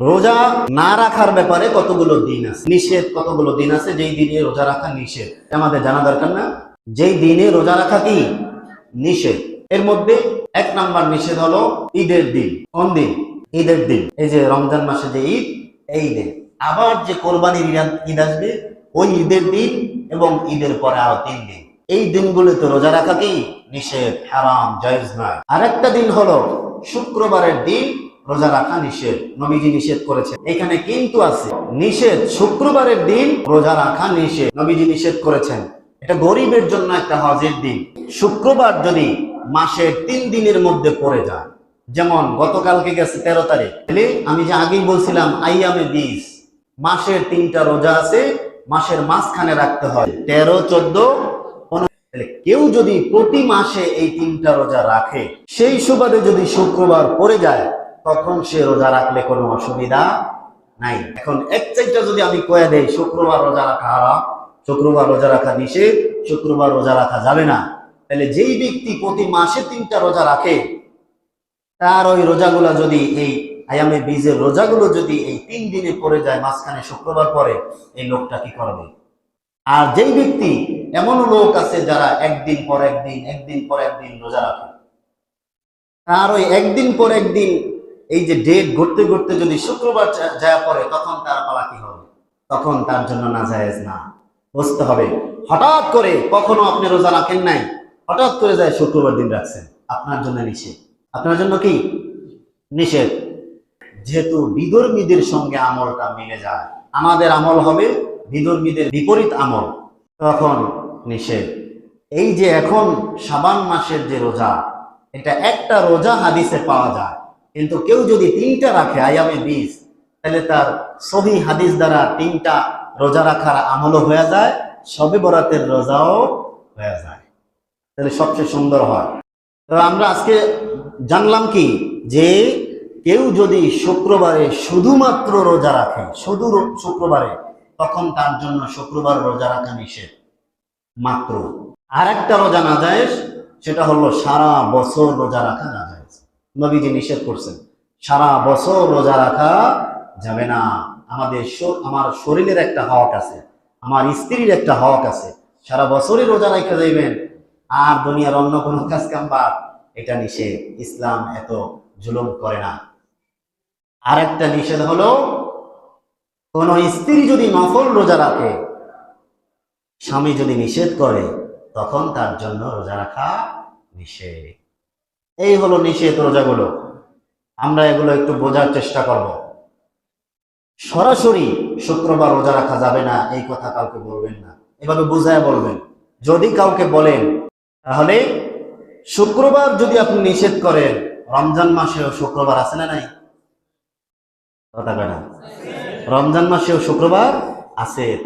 রোজা না রাখার ব্যাপারে কতগুলো দিন আছে? নিষেধ কতগুলো দিন আছে? যেই দিনে রোজা রাখা নিষেধ। আমাদের জানা দরকার না। যেই দিনে রোজা রাখা কি? নিষেধ। এর মধ্যে এক নাম্বার নিষেধ হলো ঈদের দিন। কোন দিন? ঈদের দিন। এই যে রমজান মাসে যে ঈদ, এই দিন। আবার যে কোরবানির ঈদ- ঈদ আসবে, ওই ঈদের দিন এবং ঈদের পরে আরও তিন দিন। এই দিনগুলোতে রোজা রাখা কি? নিষেধ, হারাম, জায়েজ নয়। আরেকটা দিন হলো শুক্রবারের দিন রোজা রাখা নিষেধ, নবীজি নিষেধ করেছেন। এখানে কিন্তু আছে, নিষেধ শুক্রবারের দিন রোজা রাখা নিষেধ, নবীজি নিষেধ করেছেন। এটা গরিবের জন্য একটা হজের দিন। শুক্রবার যদি মাসের তিন দিনের মধ্যে পড়ে যায়, যেমন গতকালকে গেছে তেরো তারিখ আমি যে আগেই বলছিলাম, আইয়ামে বিশ, মাসের তিনটা রোজা আছে, মাসের মাঝখানে রাখতে হয়। তেরো, চোদ্দ কেউ যদি প্রতি মাসে এই তিনটা রোজা রাখে, সেই সুবাদে যদি শুক্রবার পড়ে যায় তখন সে রোজা রাখলে কোনো অসুবিধা নাই। এখন এক চাইটা যদি আমি কয়ে দেই, শুক্রবার রোজা রাখা হারাম, শুক্রবার রোজা রাখা নিষেধ, শুক্রবার রোজা রাখা যাবে না, তাহলে যেই ব্যক্তি প্রতি মাসে তিনটা রোজা রাখে, তার ওই রোজাগুলা যদি এই আয়ামে বীজের রোজাগুলো যদি এই তিন দিনে পড়ে যায়, মাঝখানে শুক্রবার পরে, এই লোকটা কি করবে? আর যেই ব্যক্তি এমন লোক আছে যারা একদিন পর একদিন একদিন পর একদিন রোজা রাখে আর ওই একদিন পর একদিন এই যে ডেট ঘুরতে ঘুরতে যদি শুক্রবার যায় পরে তখন তার পালা কি হবে? তখন তার জন্য না জায়েজ না। বুঝতে হবে। হঠাৎ করে কখনো আপনি রোজা রাখেন নাই, হঠাৎ করে যায় শুক্রবার দিন রাখছেন। আপনার জন্য নিষেধ। আপনার জন্য কি? নিষেধ। যেহেতু বিধর্মীদের সঙ্গে আমলটা মিলে যায়। আমাদের আমল হবে বিধর্মীদের বিপরীত আমল। তখন নিষেধ। এই যে এখন সাবান মাসের যে রোজা, এটা একটা রোজা হাদিসে পাওয়া যায়। কিন্তু কেউ যদি তিনটা রাখে আয়ামে বিষ তাহলে তার সহি হাদিস দ্বারা তিনটা রোজা রাখার আমলও হয়ে যায়, সবে বরাতের রোজাও হয়ে যায়। তাহলে সবচেয়ে সুন্দর হয়। তো আমরা আজকে জানলাম কি? যে কেউ যদি শুক্রবারে শুধুমাত্র রোজা রাখে, শুধু শুক্রবারে, তখন তার জন্য শুক্রবার রোজা রাখা নিষেধ। মাত্র। আর একটা রোজা না যায়, সেটা হলো সারা বছর রোজা রাখা না। নবীজি নিষেধ করছেন। সারা বছর রোজা রাখা যাবে না। আমাদের আমার শরীরের একটা হক আছে, আমার স্ত্রীর একটা হক আছে। সারা বছরই রোজা রাখা যাইবেন। আর দুনিয়ার অন্য কোনো কাজ কাম বাদ, এটা নিষেধ। ইসলাম এত জুলুম করে না। আর একটা নিষেধ হলো, কোন স্ত্রী যদি নফল রোজা রাখে, স্বামী যদি নিষেধ করে, তখন তার জন্য রোজা রাখা নিষেধ। এই হলো নিষেধ রোজাগুলো। আমরা এগুলো একটু বোঝার চেষ্টা করব। সরাসরি শুক্রবার রোজা রাখা যাবে না, এই কথা কাউকে বলবেন না। এভাবে বুঝায় বলবেন। যদি কাউকে বলেন, তাহলে শুক্রবার যদি আপনি নিষেধ করেন, রমজান মাসেও শুক্রবার আছে না নাই? কথা না? রমজান মাসেও শুক্রবার আছে।